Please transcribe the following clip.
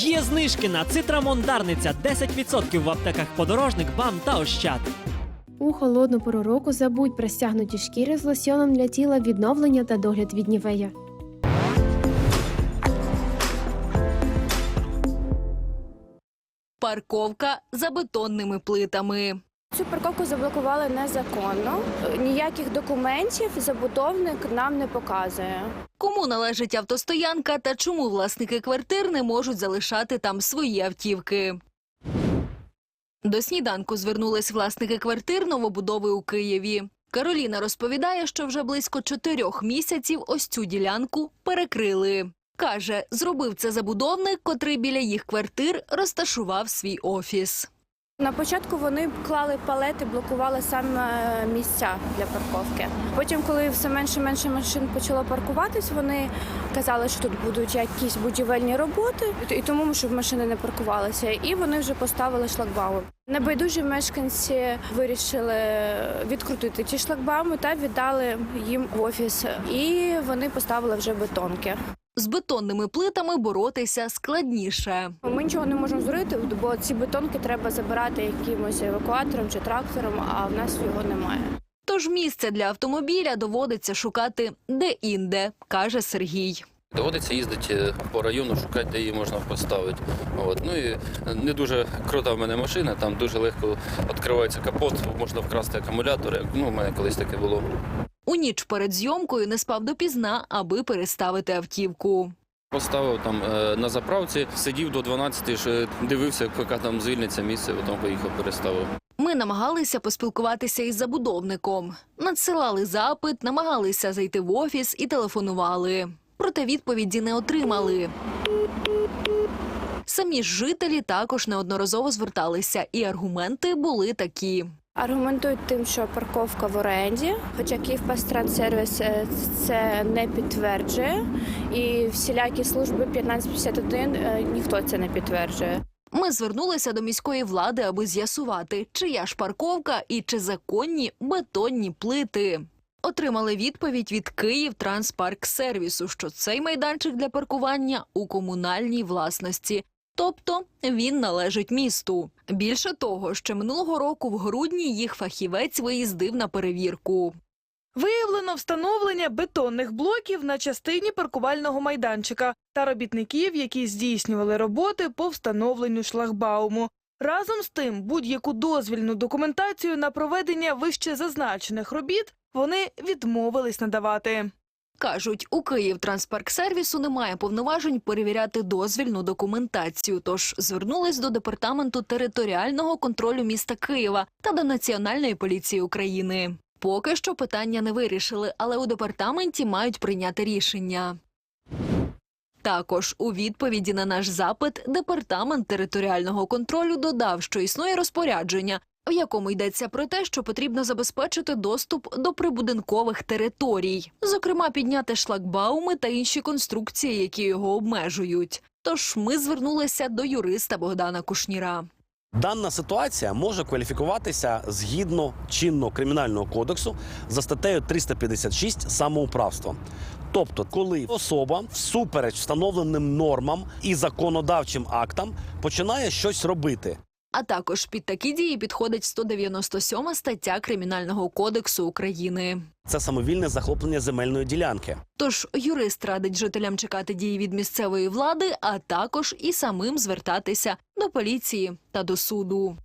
Є знижки на цитрамон Дарниця 10% в аптеках подорожник, бам та ощад. У холодну пору року забудь про стягнуті шкіри з лосьоном для тіла відновлення та догляд від нівея. Парковка за бетонними плитами. Цю парковку заблокували незаконно. Ніяких документів забудовник нам не показує. Кому належить автостоянка та чому власники квартир не можуть залишати там свої автівки? До сніданку звернулись власники квартир новобудови у Києві. Кароліна розповідає, що вже близько чотирьох місяців ось цю ділянку перекрили. Каже, зробив це забудовник, котрий біля їх квартир розташував свій офіс. На початку вони клали палети, блокували саме місця для парковки. Потім, коли все менше менше машин почало паркуватись, вони казали, що тут будуть якісь будівельні роботи, і тому щоб машини не паркувалися. І вони вже поставили шлагбаум. Небайдужі мешканці вирішили відкрутити ті шлагбауми та віддали їм в офіс. І вони поставили вже бетонки. З бетонними плитами боротися складніше. Ми нічого не можемо зробити, бо ці бетонки треба забирати якимось евакуатором чи трактором, а в нас його немає. Тож місце для автомобіля доводиться шукати де-інде, каже Сергій. Доводиться їздити по району, шукати, де її можна поставити. От. Ну і не дуже крута в мене машина, там дуже легко відкривається капот, можна вкрасти акумулятор. Ну, у мене колись таке було. У ніч перед зйомкою не спав допізна, аби переставити автівку. Поставив там е, на заправці, сидів до 12, ще дивився, поки там звільниться місце, потім поїхав, переставив. Ми намагалися поспілкуватися із забудовником. Надсилали запит, намагалися зайти в офіс і телефонували. Проте відповіді не отримали. Самі ж жителі також неодноразово зверталися, і аргументи були такі. Аргументують тим, що парковка в оренді, хоча Київпастрансервіс е, це не підтверджує, і всілякі служби 1551 е, ніхто це не підтверджує. Ми звернулися до міської влади, аби з'ясувати, чия ж парковка і чи законні бетонні плити. Отримали відповідь від Київ Транспарксервісу, що цей майданчик для паркування у комунальній власності. Тобто він належить місту. Більше того, ще минулого року в грудні їх фахівець виїздив на перевірку. Виявлено встановлення бетонних блоків на частині паркувального майданчика та робітників, які здійснювали роботи по встановленню шлагбауму. Разом з тим, будь-яку дозвільну документацію на проведення вище зазначених робіт вони відмовились надавати. Кажуть, у Київ Транспарксервісу немає повноважень перевіряти дозвільну документацію. Тож звернулись до департаменту територіального контролю міста Києва та до Національної поліції України. Поки що питання не вирішили, але у департаменті мають прийняти рішення. Також у відповіді на наш запит департамент територіального контролю додав, що існує розпорядження, в якому йдеться про те, що потрібно забезпечити доступ до прибудинкових територій, зокрема підняти шлагбауми та інші конструкції, які його обмежують. Тож ми звернулися до юриста Богдана Кушніра. Дана ситуація може кваліфікуватися згідно чинного кримінального кодексу за статтею 356 самоуправство. Тобто, коли особа всупереч встановленим нормам і законодавчим актам починає щось робити. А також під такі дії підходить 197 стаття Кримінального кодексу України. Це самовільне захоплення земельної ділянки. Тож юрист радить жителям чекати дії від місцевої влади, а також і самим звертатися до поліції та до суду.